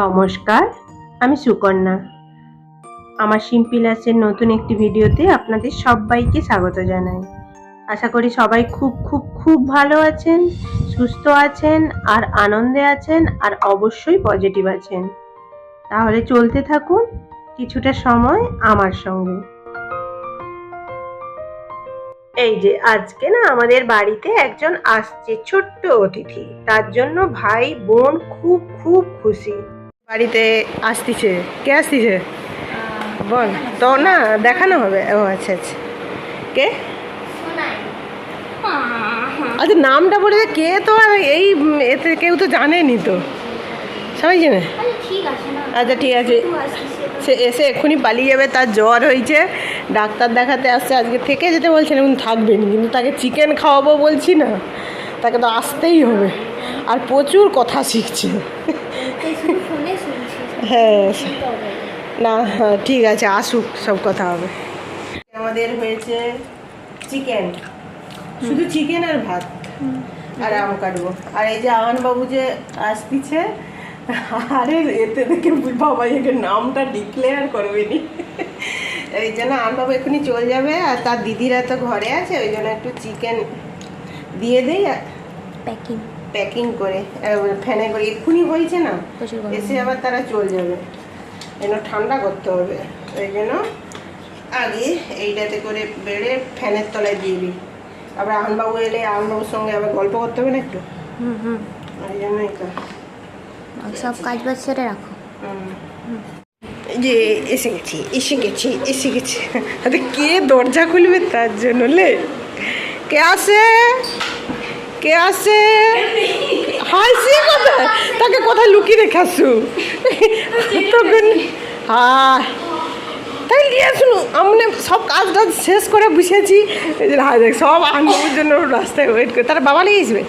নমস্কার, আমি সুকন্যা। আমার সিম্পিলাসের নতুন একটি ভিডিওতে আপনাদের সবাইকে স্বাগত জানাই। আশা করি সবাই খুব খুব খুব ভালো আছেন, সুস্থ আছেন, আর আনন্দে আছেন, আর অবশ্যই পজিটিভ আছেন। তাহলে চলতে থাকুন কিছুটা সময় আমার সঙ্গে। এই যে আজকে না আমাদের বাড়িতে একজন আসছে, ছোট্ট অতিথি। তার জন্য ভাই বোন খুব খুব খুশি। বাড়িতে আসতিছে। কে আসতিছে? বল। তো না, দেখানো হবে। ও আচ্ছা আচ্ছা। কে? আচ্ছা নামটা বলে কে তো আর এই এতে কেউ তো জানেনি তো। সবাই জানে? আচ্ছা ঠিক আছে। সে এসে এক্ষুনি পালিয়ে যাবে। তার জ্বর হয়েছে। ডাক্তার দেখাতে আসছে। আজকে থেকে যেতে বলছেন এবং থাকবেন কিন্তু তাকে চিকেন খাওয়াবো বলছি না। তাকে তো আসতেই হবে। আর প্রচুর কথা শিখছে এই শুধু ফোনে শুনছি হ্যাঁ। না হ্যাঁ, ঠিক আছে আসুক সব কথা হবে। আমাদের হয়েছে চিকেন। শুধু চিকেন আর ভাত আর আম কাটবো। আর এই যে আমান বাবু যে আসতিছে আরে এতে দেখে বাবা একে নামটা ডিক্লেয়ার করবেনি। এই জন্য আমান বাবু এক্ষুনি চলে যাবে আর তার দিদিরা তো ঘরে আছে ওই জন্য একটু চিকেন দিয়ে দেই আর প্যাকিং প্যাকিং করে ফ্যানে করে এক্ষুনি হয়েছে না? এসে আবার তারা চলে যাবে। যেন ঠান্ডা করতে হবে। ওই জন্য আগে এইটাতে করে বেড়ে ফ্যানের তলায় দিয়ে দিই। আবার আহনবাবু এলে আহনবাবুর সঙ্গে আবার গল্প করতে হবে না একটু? হুম হুম। ওই জন্যই সব কাজ বাজ সেরে রাখো। যে এসে গেছি এসে গেছি এসে গেছি। কে দরজা খুলবে তার জন্য লে? কে আসে কে আসে হাসি কোথায় তাকে কোথায় লুকিয়ে রেখে আসু তখন হায়। তাই নিয়ে আসুন আমরা সব কাজ টাজ শেষ করে বসেছি। সব আনন্দের জন্য রাস্তায় ওয়েট করে তার বাবা নিয়ে আসবে?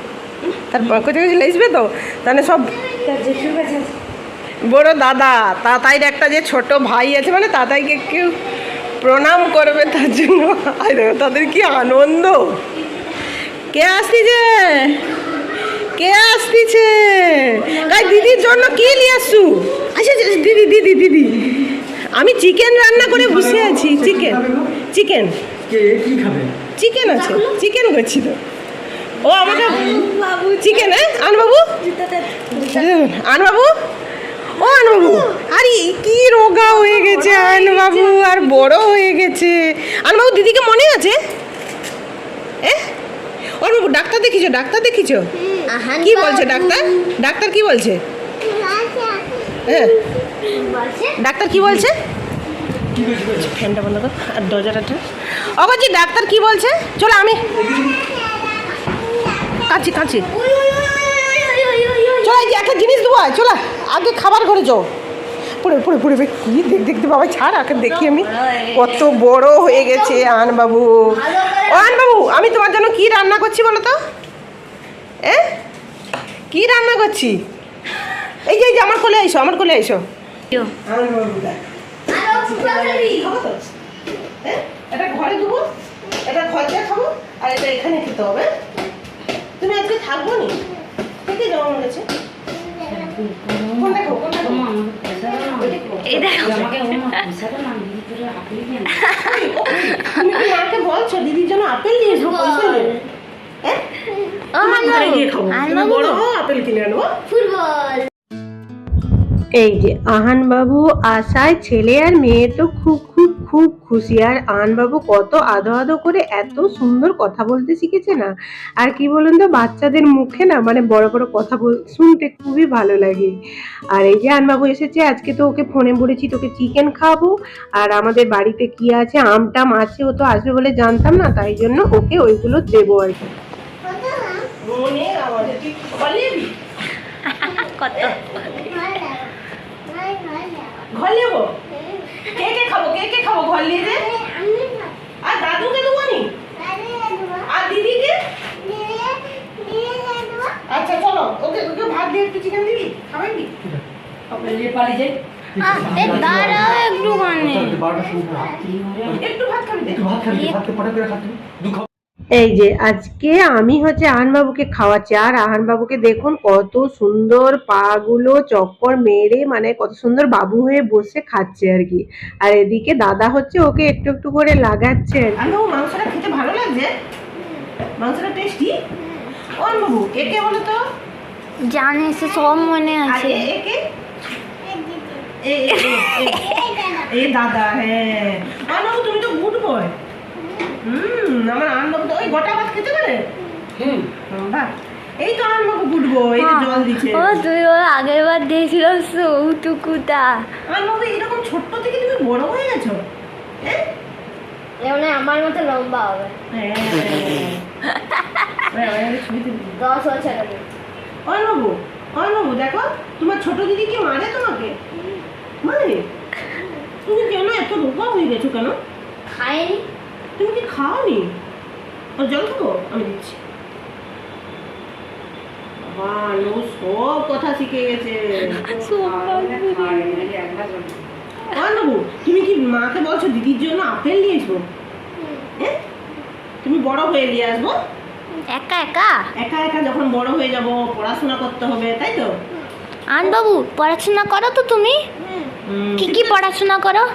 তার কোথায় গেছে আসবে তো? তাহলে সব বড় দাদা তাতাইর একটা যে ছোট ভাই আছে মানে তাতাইকে কেউ প্রণাম করবে তার জন্য। দেখো তাদের কি আনন্দ। কে আসতিছে? কে আসতিছে? কাই দিদির জন্য কি নিয়ে আসছু? আচ্ছা আচ্ছা, দিদি দিদি দিদি। আমি চিকেন রান্না করে বসে আছি চিকেন চিকেন। কে কি খাবে? চিকেন আছে চিকেন করছি তো ও আমাকে চিকেন হ্যাঁ? আনবাবু? আনবাবু? ও আনবাবু। আরে কি রোগা হয়ে গেছে আনবাবু আর বড় হয়ে গেছে। আনবাবু দিদিকে মনে আছে? এ অনবাবু ডাক্তার দেখিছো ডাক্তার দেখিছো কি বলছে ডাক্তার ডাক্তার কি বলছে হ্যাঁ ডাক্তার কি বলছে ফ্যানটা বন্ধ কর আর দরজাটা বলছি ডাক্তার কি বলছে চলো আমি কাঁচি কাঁচি চলো একটা জিনিস দেবো চলো আগে খাবার ঘরে যাও পড়ে পড়ে পড়ে। কি দেখ দেখতে বাবা ছাড় আগে দেখি আমি। কত বড় হয়ে গেছে আন বাবু ও আন বাবু আমি তোমার জন্য কি রান্না করছি বলো তো? এ? কি রান্না করছি? এই যে এই যে আমার কোলে আইসো আমার কোলে আইসো আন বাবু দেখ খাব তো? হ্যাঁ? এটা ঘরে দেবো এটা ঘর খাব আর এটা এখানে খেতে হবে তুমি আজকে থাকব নি? থেকে যাও আমার কাছে কোনটা খাব কোনটা খাব এই দেখো। মাকে বলছো? দিদির জন্য আপেল নিয়ে এসো পয়সা নেই হ্যাঁ? এই যে আহান বাবু আশায় ছেলে আর মেয়ে তো খুব খুব খুশি। আর আহান বাবু কত আদো আদো করে এত সুন্দর কথা বলতে শিখেছে না? আর কি বলুন তো বাচ্চাদের মুখে না মানে বড় বড় কথা বল শুনতে খুবই ভালো লাগে। আর এই যে আহান বাবু এসেছে আজকে তো ওকে ফোনে বলেছি তোকে চিকেন খাব আর আমাদের বাড়িতে কি আছে আম টাম আছে ও তো আসবে বলে জানতাম না তাই জন্য ওকে ওইগুলো দেবো আর কি। কত? ঘর কে কে খাব? কে কে খাব? ঘর নিয়ে যে? আর দাদুকে দেবো নি? আর দিদিকে? আচ্ছা চলো। ওকে ওকে ভাত দিয়ে একটু চিকেন দিবি? খাবেন কি ভাত একটু ভাত খাবি। একটু ভাত খাবি ভাতকে পড়ে করে খাবি। এই যে আজকে আমি হচ্ছে আহানবাবুকে খাওয়াচ্ছি আর আহানবাবুকে দেখুন কত সুন্দর পা গুলো চক্কর মেরে মানে কত সুন্দর বাবু হয়ে বসে খাচ্ছে আর কি আর এদিকে দাদা হচ্ছে ওকে একটু একটু করে লাগাচ্ছে আলু মাংসটা খেতে ভালো লাগছে মাংসটা টেস্টি ও বাবু একে বলো তো জানে সে সব মনে আছে এ- একে এ দাদা হ্যাঁ তুমি তো গুড বয় হুম আমার আনবাবু ওই গোটা ভাত খেতে পারে? হুম। বাহ। এই তো আনবাবু গুড এই জল দিচ্ছে। ও তুই ওর আগের বার দিয়েছিলাম সৌটুকুটা। আনবাবু এরকম ছোট্ট থেকে তুমি বড় হয়ে গেছো হ্যাঁ? মানে আমার মতো লম্বা হবে। হ্যাঁ। দশ বছর অর্ণবু অর্ণবু দেখো তোমার ছোট দিদি কি মারে তোমাকে? মারে তুমি কেন এত রোগা হয়ে গেছো কেন? খায়নি তুমি কি খাওনি? ও জল খাব? আমি দিচ্ছি। বাবা সব কথা শিখে গেছে। অর্ণবু তুমি কি মাকে বলছো দিদির জন্য আপেল নিয়ে হ্যাঁ? তুমি বড় হয়ে নিয়ে আসব? একা একা? একা একা যখন বড় হয়ে যাব পড়াশোনা করতে হবে তাই তো? আন বাবু পড়াশোনা করো তো তুমি। কি কি পড়াশোনা করো?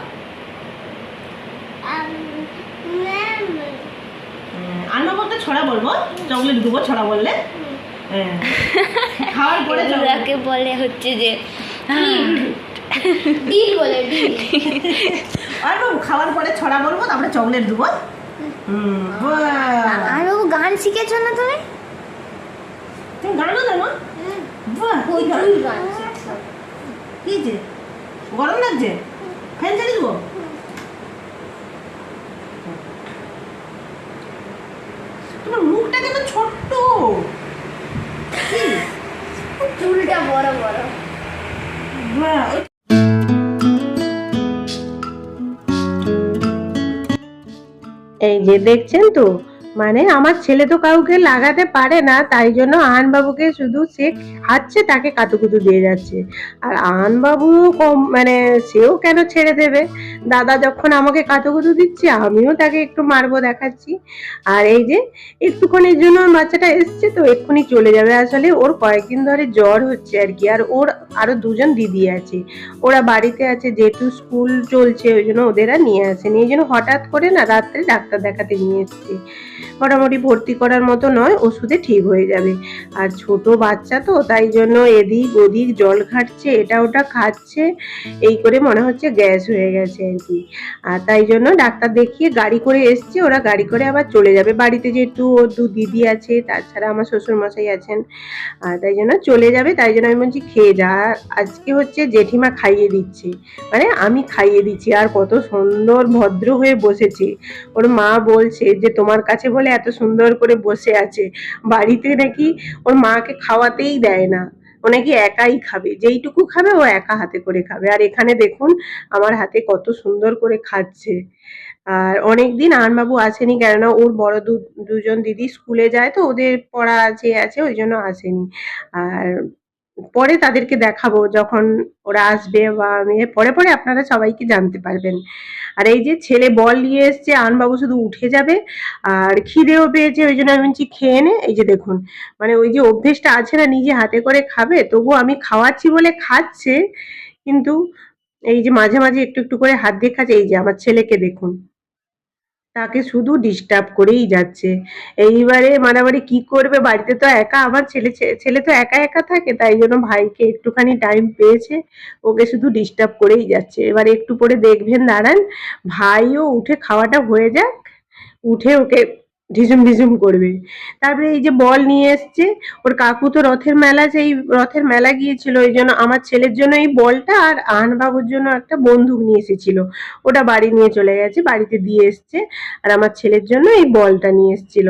হ্যাঁ, বলতে ছড়া বলব চকলেট দেবো ছড়া বললে। হ্যাঁ। খাওয়ার পরে এগুলাকে বলে হচ্ছে যে ডিল বলে ডিল আর বাবু খাওয়ার পরে ছড়া বলব তারপরে চকলেট দেবো। আর গান শিখেছো না তুমি? তুমি গানও জানো কি যে? গরম লাগছে? ফ্যান চালিয়ে দেবো তোমার কেন ছোট্ট। চুলটা বড় বড়। এই যে দেখছেন তো মানে আমার ছেলে তো কাউকে লাগাতে পারে না, তাই জন্য আহান বাবুকে শুধু সে খাচ্ছে, তাকে কাতুকুতু দিয়ে যাচ্ছে। আর আহান বাবু কম মানে সেও কেন ছেড়ে দেবে? দাদা যখন আমাকে কাতুকুতু দিচ্ছে, আমিও তাকে একটু মারবো দেখাচ্ছি। আর এই যে, একটুখানির জন্য ওর বাচ্চাটা এসছে, তো এক্ষুনি চলে যাবে। আসলে ওর কয়েকদিন ধরে জ্বর হচ্ছে আর কি, আর ওর আরও দুজন দিদি আছে। ওরা বাড়িতে আছে, যেহেতু স্কুল চলছে, ওই জন্য ওদেরা নিয়ে আসেনি। এই জন্য হঠাৎ করে না, রাত্রে ডাক্তার দেখাতে নিয়ে এসছে। মোটামুটি ভর্তি করার মতো নয়, ওষুধে ঠিক হয়ে যাবে। আর ছোট বাচ্চা তো, তাই জন্য এদিক ওদিক জল ঘাটছে এটা ওটা খাচ্ছে, এই করে মনে হচ্ছে গ্যাস হয়ে গেছে আর কি। আর তাই জন্য ডাক্তার দেখিয়ে গাড়ি করে এসছে, ওরা গাড়ি করে আবার চলে যাবে। বাড়িতে যেহেতু ওর দু দিদি আছে, তাছাড়া আমার শ্বশুর মশাই আছেন, আর তাই জন্য চলে যাবে। তাই জন্য আমি বলছি খেয়ে যা। আজকে হচ্ছে জেঠিমা খাইয়ে দিচ্ছে। মানে আমি খাইয়ে দিচ্ছি, আর কত সুন্দর ভদ্র হয়ে বসেছে। ওর মা বলছে যে, তোমার কাছে বলে এত সুন্দর করে বসে আছে। বাড়িতে নাকি ওর মাকে খাওয়াতেই দেয় না। ও নাকি একাই খাবে। যেইটুকু খাবে, ও একা হাতে করে খাবে। আর এখানে দেখুন, আমার হাতে কত সুন্দর করে খাচ্ছে। আর অনেকদিন আনবাবু আসেনি কেননা ওর বড় দুজন দিদি স্কুলে যায় তো, ওদের পড়া আছে আছে, ওই জন্য আসেনি। আর পরে তাদেরকে দেখাবো যখন ওরা আসবে বা পরে পরে আপনারা সবাইকে জানতে পারবেন। আর এই যে ছেলে বল নিয়ে এসছে, আনবাবু শুধু উঠে যাবে আর খিদেও পেয়েছে, ওই জন্য আমি বলছি খেয়ে নে। এই যে দেখুন মানে ওই যে অভ্যেসটা আছে না, নিজে হাতে করে খাবে, তবুও আমি খাওয়াচ্ছি বলে খাচ্ছে, কিন্তু এই যে মাঝে মাঝে একটু একটু করে হাত দিয়ে খাচ্ছে, এই যে আমার ছেলেকে দেখুন। তাকে শুধু ডিস্টার্ব করেই যাচ্ছে। এইবারে মারামারি কি করবে? বাড়িতে তো একা, আমার ছেলে ছেলে তো একা একা থাকে, তাই জন্য ভাইকে একটুখানি টাইম পেয়েছে, ওকে শুধু ডিস্টার্ব করেই যাচ্ছে। এবারে একটু পরে দেখবেন, দাঁড়ান, ভাইও উঠে খাওয়াটা হয়ে যাক, উঠে ওকে ঢিসুম ঢিসুম করবে। তারপরে এই যে বল নিয়ে এসছে, ওর কাকু তো রথের মেলা সেই রথের মেলা গিয়েছিল ওই জন্য আমার ছেলের জন্য এই বলটা আর আহান বাবুর জন্য একটা বন্দুক নিয়ে এসেছিল। ওটা বাড়ি নিয়ে চলে গেছে, বাড়িতে দিয়ে এসছে, আর আমার ছেলের জন্য এই বলটা নিয়ে এসেছিল।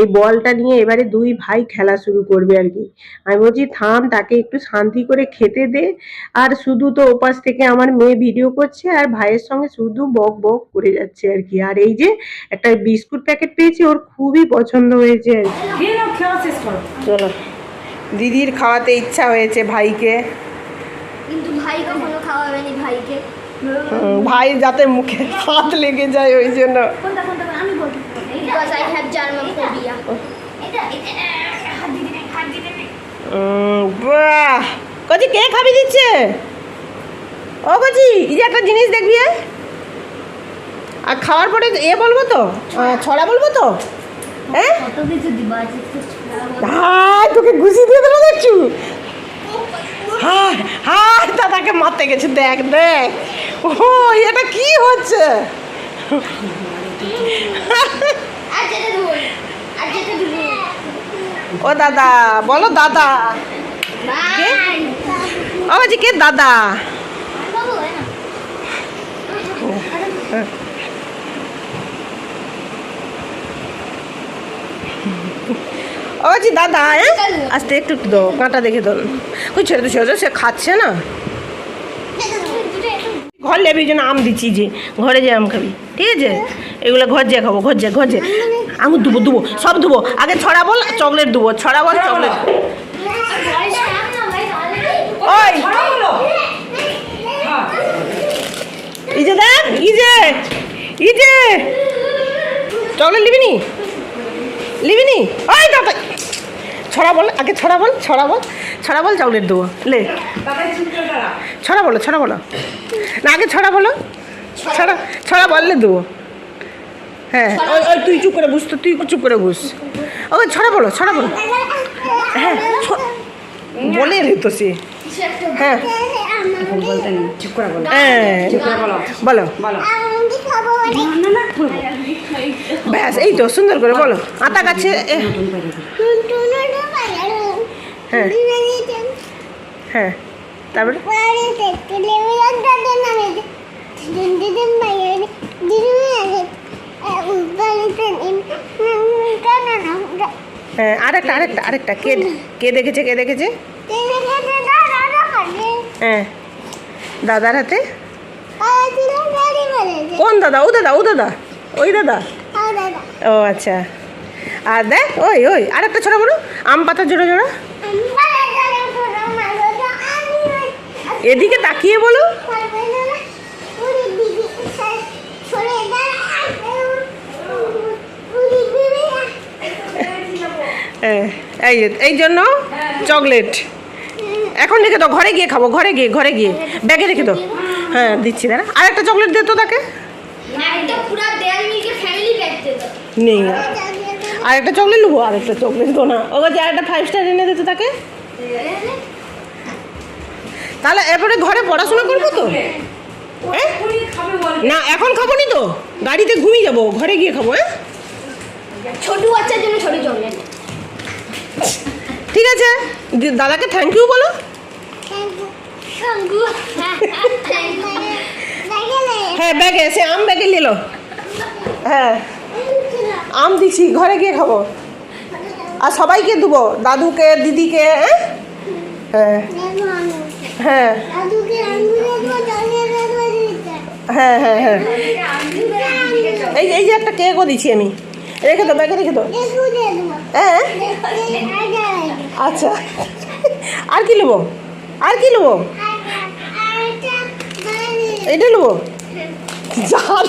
এই বলটা নিয়ে এবারে দুই ভাই খেলা শুরু করবে আর কি। আমি বলছি, থাম, তাকে একটু শান্তি করে খেতে দে। আর শুধু তো ওপাশ থেকে আমার মেয়ে ভিডিও করছে, আর ভাইয়ের সঙ্গে শুধু বক বক করে যাচ্ছে আর কি। আর এই যে একটা বিস্কুট প্যাকেট পেয়েছি ওর খুবই পছন্দ হয়েছে। চলো। দিদির খাওয়াতে ইচ্ছা হয়েছে ভাইকে। কিন্তু ভাই কখনো খাওয়াবে নি ভাইকে। ভাই যাতে মুখে হাত লেগে যায় ওই জন্য। কচি কে খাবি দিচ্ছে? ও কচি এই যে একটা জিনিস দেখবি? আর খাওয়ার পরে এ বলব তো? ছড়া বলব তো? হ্যাঁ দিবা হাই তোকে ঘুষি দিয়ে দিল দেখছু। হাই হাই দাদাকে মারতে গেছে দেখ দেখ। ও এটা কি হচ্ছে? দেবো দেবো ও দাদা বলো দাদা। ও বলছি কে দাদা? ও বলছি দাদা হ্যাঁ? আস্তে, একটু একটু দো কাঁটা দেখে দো ওই ছেড়ে তো ছেড়ে সে খাচ্ছে না। ঘর লেবি জন্য আম দিচ্ছি যে, ঘরে যে আম খাবি, ঠিক আছে? এগুলো ঘর যে খাব, ঘর যে ঘর যে। আঙুর দুবো দুবো সব দুবো আগে ছড়া বল, চকলেট দুবো ছড়া বল, চকলেট। ওই! যে দেখ যে, এই চকলেট নিবি নি? নিবি নি? ওই দাদা ছড়া বল আগে ছড়া বল ছড়া বল ছড়া বল চকলেট দেবো লে। ছড়া বলো ছড়া বলো। না আগে ছড়া বলো। ছড়া ছড়া বললে দেবো হ্যাঁ ওই ওই তুই চুপ করে বুঝ তো তুই চুপ করে বুঝ ওই ছড়া বলো ছড়া বলো। হ্যাঁ বলে রে তো সে। হ্যাঁ। হ্যাঁ। বলো। ব্যাস এই তো সুন্দর করে বলো। আতা গাছে হ্যাঁ। হ্যাঁ। তারপরে? হ্যাঁ আরেকটা আরেকটা আরেকটা। কে কে দেখেছে কে দেখেছে? হ্যাঁ। দাদার হাতে? কোন দাদা? ও দাদা ও দাদা। ওই দাদা? ও আচ্ছা। আর দেখ, ওই ওই। আরেকটা ছড়া বলো আম পাতা জোড়া জোড়া। এদিকে তাকিয়ে বলো। হ্যাঁ, এই এই জন্য চকলেট। এখন রেখে দাও ঘরে গিয়ে খাব ঘরে গিয়ে ঘরে গিয়ে। ব্যাগে রেখে দাও। হ্যাঁ দিচ্ছি দাঁড়া। আরেকটা চকলেট দে তো তাকে। একটা নেই আরেকটা চকলেট নেব আর একটা চকলেট তো না। ও কাছে আরেকটা ফাইভ স্টার এনে দিত তাকে। তাহলে এরপরে ঘরে পড়াশোনা করব তো? হ্যাঁ? না এখন খাব নি তো? গাড়িতে ঘুমিয়ে যাব ঘরে গিয়ে খাব হ্যাঁ ছোট বাচ্চার জন্য ছোট চকলেট ঠিক আছে। দাদাকে থ্যাংক ইউ বলো। হ্যাঁ ব্যাগে সে আম ব্যাগে নিল। হ্যাঁ। আম দিছি, ঘরে গিয়ে খাব। আর সবাইকে দেবো, দাদুকে, দিদিকে হ্যাঁ? হ্যাঁ। হ্যাঁ। হ্যাঁ হ্যাঁ হ্যাঁ। এই এই যে একটা কেকও দিচ্ছি আমি। রেখে দাও, ব্যাগে রেখে দাও। হ্যাঁ আচ্ছা। আর কি নেব আর কি নেব এটা নেব জালি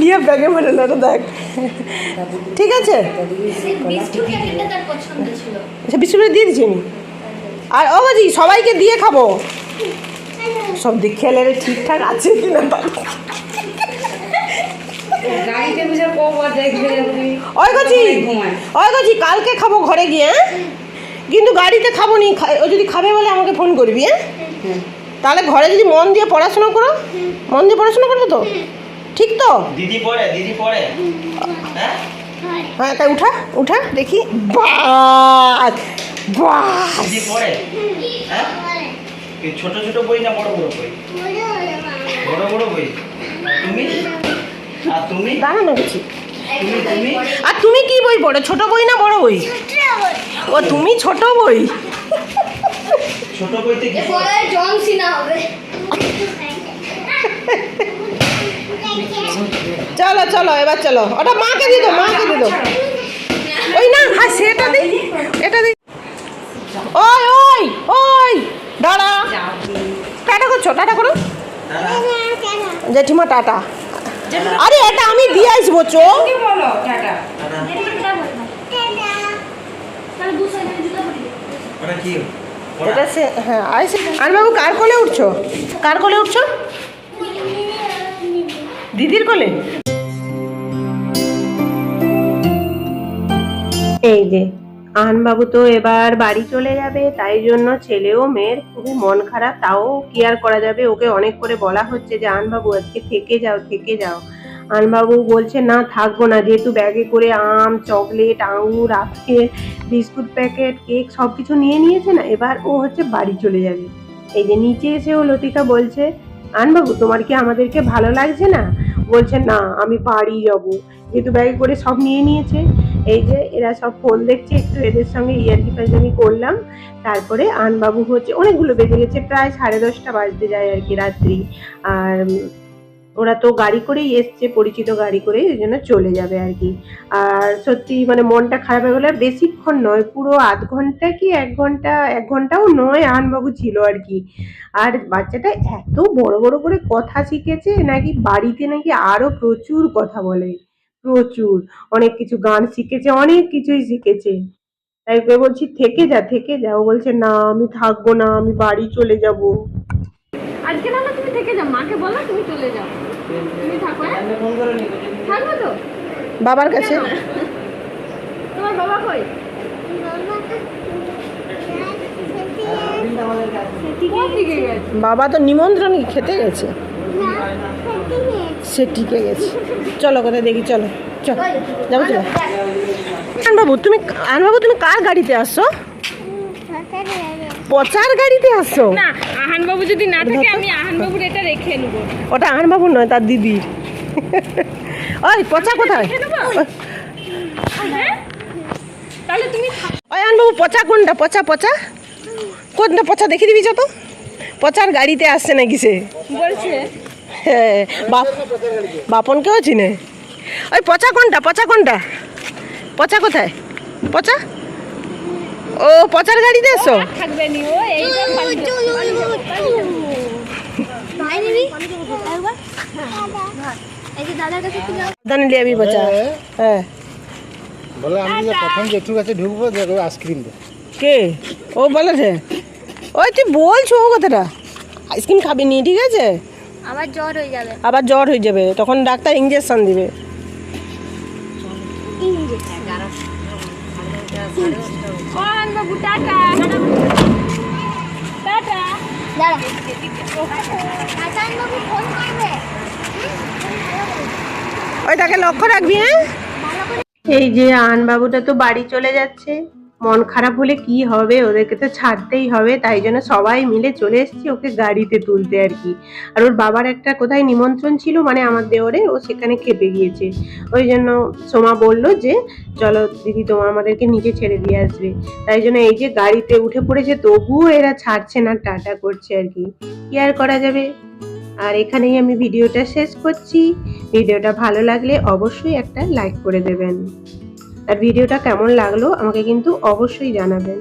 নিয়ে ব্যাগে ভরে নেব দেখ। ঠিক আছে? সে বিস্কুট দিয়ে দিচ্ছি আমি? আর ও বাজি সবাইকে দিয়ে খাব। সব দিক খেলে ঠিকঠাক আছে কিনা ওই কালকে খাব ঘরে গিয়ে হ্যাঁ? কিন্তু গাড়িতে খাব নি ও যদি খাবে বলে আমাকে ফোন করবি হ্যাঁ। তাহলে ঘরে যদি মন দিয়ে পড়াশোনা করো? মন দিয়ে পড়াশোনা করবে তো? ঠিক তো? দিদি পড়ে দিদি পড়ে। হ্যাঁ? হ্যাঁ তাই উঠা উঠা দেখি। বাস বাস দিদি পড়ে। হ্যাঁ? ছোট ছোট বই না বড় বড় বই। বড় বড় বই। তুমি? আর তুমি? দাঁড়ানো গেছি তুমি তুমি? আর তুমি কি বই পড়ো? ছোট বই না বড় বই। ও তুমি ছোট বই? ছোট বইতে কি পড়ো? পরে জন সিনা হবে। চলো চলো এবার চলো। ওটা মাকে দিয়ে দাও মাকে দিয়ে দাও ওই না হ্যাঁ সেটা দিই এটা দিই ওই ওই ওই দাঁড়া। টাটা করছ টাটা করো। জেঠিমা টাটা। আরে এটা আমি দিয়ে আসব চো। কি বলো টাটা? এটা সে হ্যাঁ আইসে আনবাবু কার কোলে উঠছো? কার কোলে উঠছো? দিদির কোলে? এই যে আহানবাবু তো এবার বাড়ি চলে যাবে তাই জন্য ছেলেও মেয়ের খুবই মন খারাপ তাও কি আর করা যাবে? ওকে অনেক করে বলা হচ্ছে যে আনবাবু আজকে থেকে যাও থেকে যাও। আনবাবু বলছে, না, থাকব না। যেহেতু ব্যাগে করে আম, চকলেট, আঙুর আপেল বিস্কুট প্যাকেট, কেক সব কিছু নিয়ে নিয়েছে না, এবার ও হচ্ছে বাড়ি চলে যাবে। এই যে নিচে এসে ও লতিকা বলছে, আনবাবু, তোমার কি আমাদেরকে ভালো লাগছে না? বলছে, না, আমি বাড়ি যাব। যেহেতু ব্যাগে করে সব নিয়ে নিয়েছে। এই যে এরা সব ফোন দেখছে, একটু এদের সঙ্গে ইয়ার্কি পাজামি করলাম। তারপরে আনবাবু হচ্ছে, অনেকগুলো বেজে গেছে, প্রায় সাড়ে দশটা বাজতে যায় আর কি রাত্রি। আর ওরা তো গাড়ি করেই এসছে, পরিচিত গাড়ি করেই ওই জন্য চলে যাবে আর কি। আর সত্যি মানে মনটা খারাপ হয়ে গেলে বেশিক্ষণ নয়, পুরো আধ ঘণ্টা কি এক ঘণ্টা, এক ঘন্টাও নয় আনবাবু ছিল আর কি। আর বাচ্চাটা এত বড় বড় করে কথা শিখেছে, নাকি বাড়িতে নাকি আরও প্রচুর কথা বলে, প্রচুর। অনেক কিছু গান শিখেছে, অনেক কিছুই শিখেছে। তাই বলছি, থেকে যা থেকে যা। ও বলছে, না, আমি থাকব না, আমি বাড়ি চলে যাব। আজকে না না তুমি থেকে যাও। মাকে বলো তুমি চলে যাও। তুমি থাকো হ্যাঁ? থাকব তো? বাবার কাছে? তোমার বাবা কই? বাবা তো নিমন্ত্রণ খেতে গেছে। সে টিকে গেছে। চলো কোথায় দেখি চলো চলো। যাব চলো আনবাবু তুমি আনবাবু তুমি কার গাড়িতে আসছো পচার গাড়িতে আসছো না আহান বাবু যদি না থাকে আমি আহান বাবুর এটা রেখে নেব ওটা আনবাবু নয় তার দিদি। ওই পচা কোথায়? হ্যাঁ? তাহলে তুমি ওই আনবাবু পচা কোনটা? পচা পচা? কোনটা পচা দেখে দিবি যত। পচার গাড়িতে আসছে নাকি সে? বলছে। হ্যাঁ বাপ বাপনকেও চিনে। ওই পচা কোনটা? পচা কোনটা? পচা কোথায়? পচা? ও পচার গাড়িতে এসো পচা। হ্যাঁ। বলে আমি যে প্রথম জেঠুর কাছে ঢুকবো দেখো আইসক্রিম কে? ও বলেছে ওই তুই বলছো ও কথাটা। আইসক্রিম খাবি নি ঠিক আছে? আবার জ্বর হয়ে যাবে। আবার জ্বর হয়ে যাবে তখন ডাক্তার ইঞ্জেকশন দিবে। ও বাবু টাটা টাটা দাঁড়া ফোন করবে ওইটাকে লক্ষ্য রাখবি হ্যাঁ? এই যে আনবাবুটা তো বাড়ি চলে যাচ্ছে। মন খারাপ হলে কি হবে? ওদেরকে তো ছাড়তেই হবে। তাই জন্য সবাই মিলে চলে এসেছি ওকে গাড়িতে তুলতে আর কি। আর ওর বাবার একটা কোথায় নিমন্ত্রণ ছিল মানে আমার দেওরে, ও সেখানে খেপে গিয়েছে। ওই জন্য সোমা বলল যে, চলো দিদি তোমার আমাদেরকে নিচে ছেড়ে দিয়ে আসবে। তাই জন্য এই যে গাড়িতে উঠে পড়েছে, তবুও এরা ছাড়ছে না, টাটা করছে আর কি। কি আর করা যাবে? আর এখানেই আমি ভিডিওটা শেষ করছি। ভিডিওটা ভালো লাগলে অবশ্যই একটা লাইক করে দেবেন। আর ভিডিওটা কেমন লাগল আমাকে কিন্তু অবশ্যই জানাবেন।